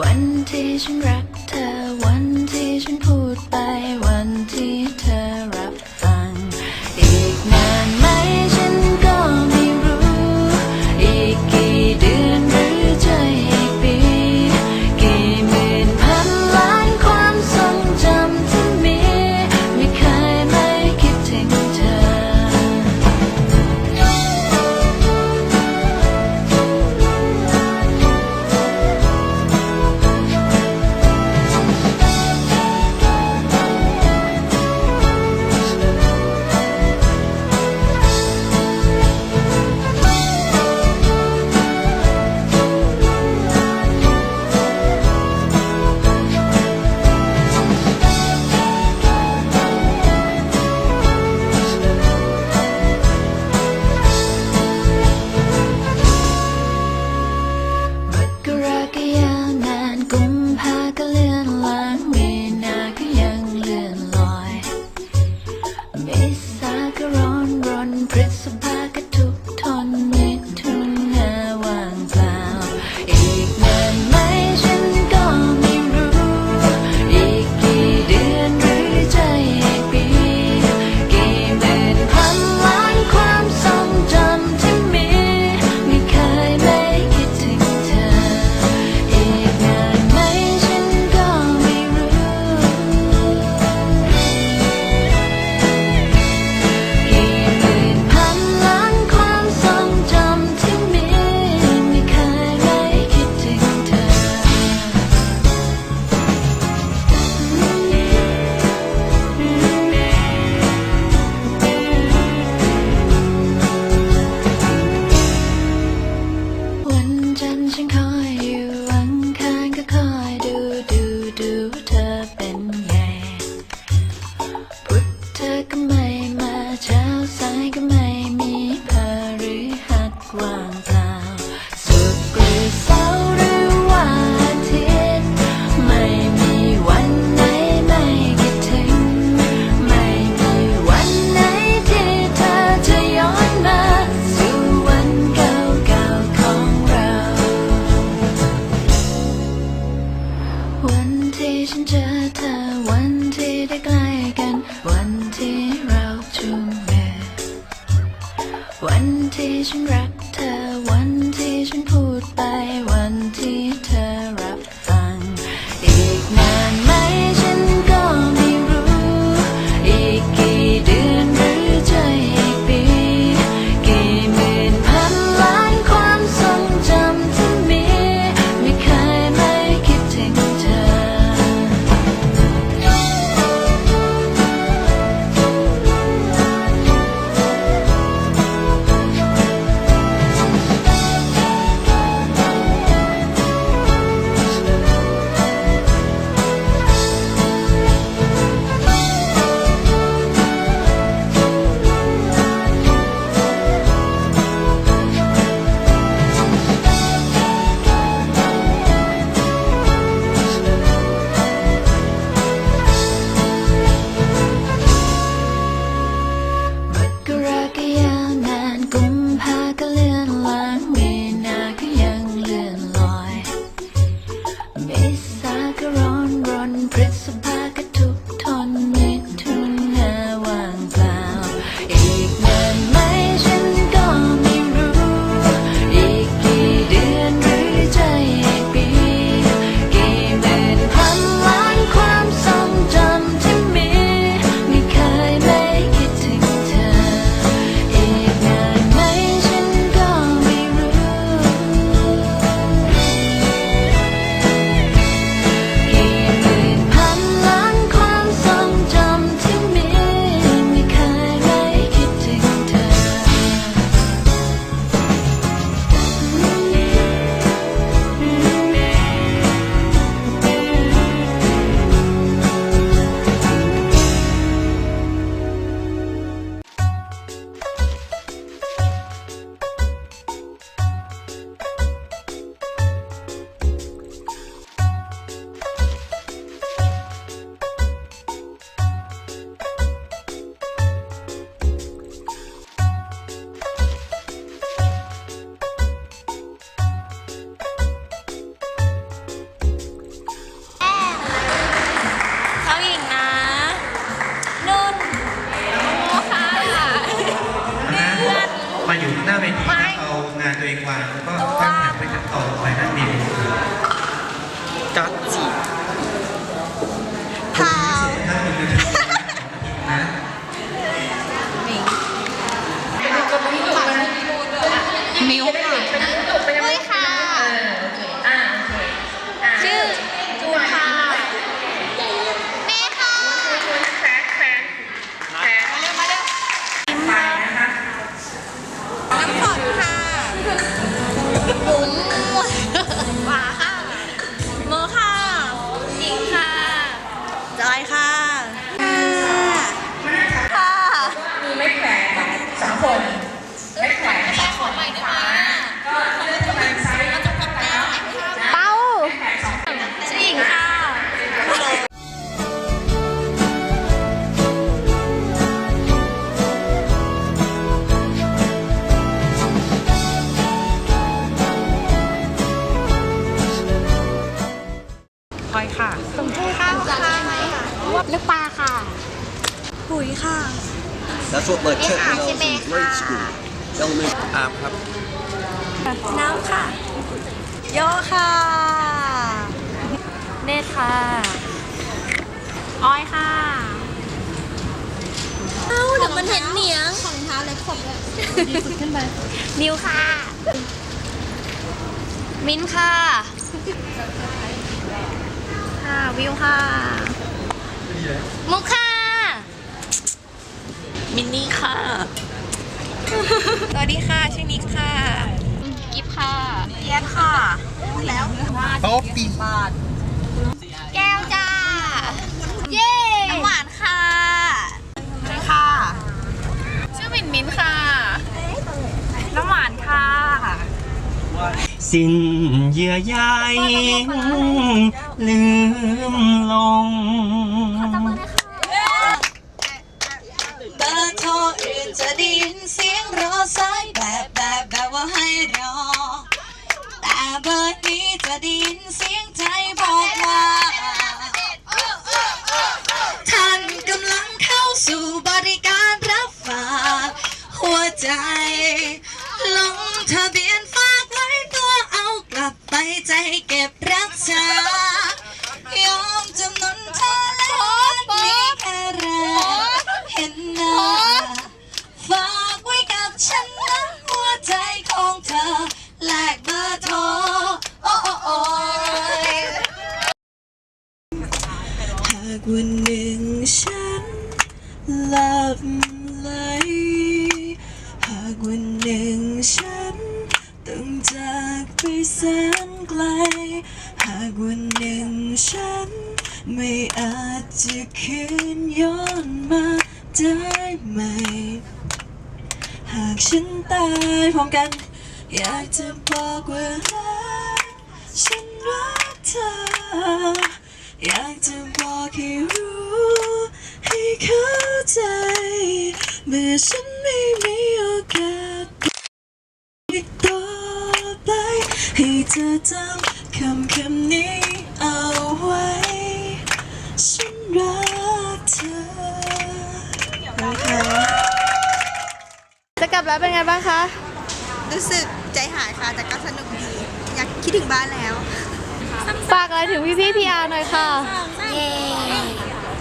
วันที่ฉันรักเธอ วันที่ฉันพูดไป วันที่ฉันรักเธอ วันที่ฉันพูด ปลาค่ะ ปุ๋ยค่ะ That's what my Yeah, took when I was in Jamaica. grade school. Elementary. อาร์มครับ น้ำค่ะ โยค่ะ เนตค่ะ ออยค่ะ เอ้าเดี๋ยวมันเห็นเหนียงของเท้าเล็กขบเลยขึ้นไปนิวค่ะ มิ้นค่ะ ค่ะ วิวค่ะ มุกค่ะ มินนี่ค่ะ สวัสดีค่ะชื่อนิกค่ะ กิฟค่ะเอียนค่ะแล้ว Coffee. แก้วจ้า เย้น้ำหวานค่ะค่ะ ชื่อมินมินค่ะ น้ำหวานค่ะ สิ้นเยื่อใยลืมลง ใจ ลงทะเบียนฝากไว้ตัวเอากลับไปใจเก็บรักษายอมจำนนเธอแล้วมีแค่แรงเห็นหน้าฝากไว้กับฉันนะหัวใจของเธอแลกเบอร์โทรโอ้โอ้โอ้ยหากวันหนึ่งฉันห อาจจะคืนย้อนมาได้ไหม หากฉันตายพร้อมกัน อยากจะบอกว่ารักฉันรักเธอ อยากจะบอกให้รู้ให้เข้าใจเมื่อฉันไม่มีโอกาสอีกต่อไปให้เธอจำคำคำนี้เอาไว้ แล้วเป็นไงบ้างคะ รู้สึกใจหายค่ะแต่ก็สนุกดี อยากคิดถึงบ้านแล้วฝากอะไรถึงพี่พี่พีอาร์หน่อยค่ะ เย้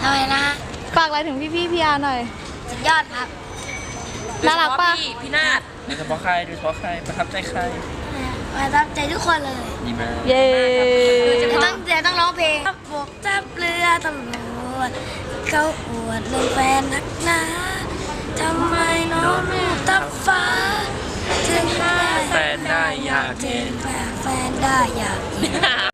ทำไมนะฝากอะไรถึงพี่พี่พีอาร์หน่อย สุดยอดครับ น่ารักปะพี่นาดโดยเฉพาะใครโดยเฉพาะใครประทับใจใครประทับใจทุกคนเลยดีมากเย้จะต้องจะต้องร้องเพลงบกจับเรือตำรวจเขาอวดเรื่องแฟนนักหนา ทำไมน้องตับฟ้า ถึงได้แฟนได้อยากเห็นแฟนได้อยากเห็น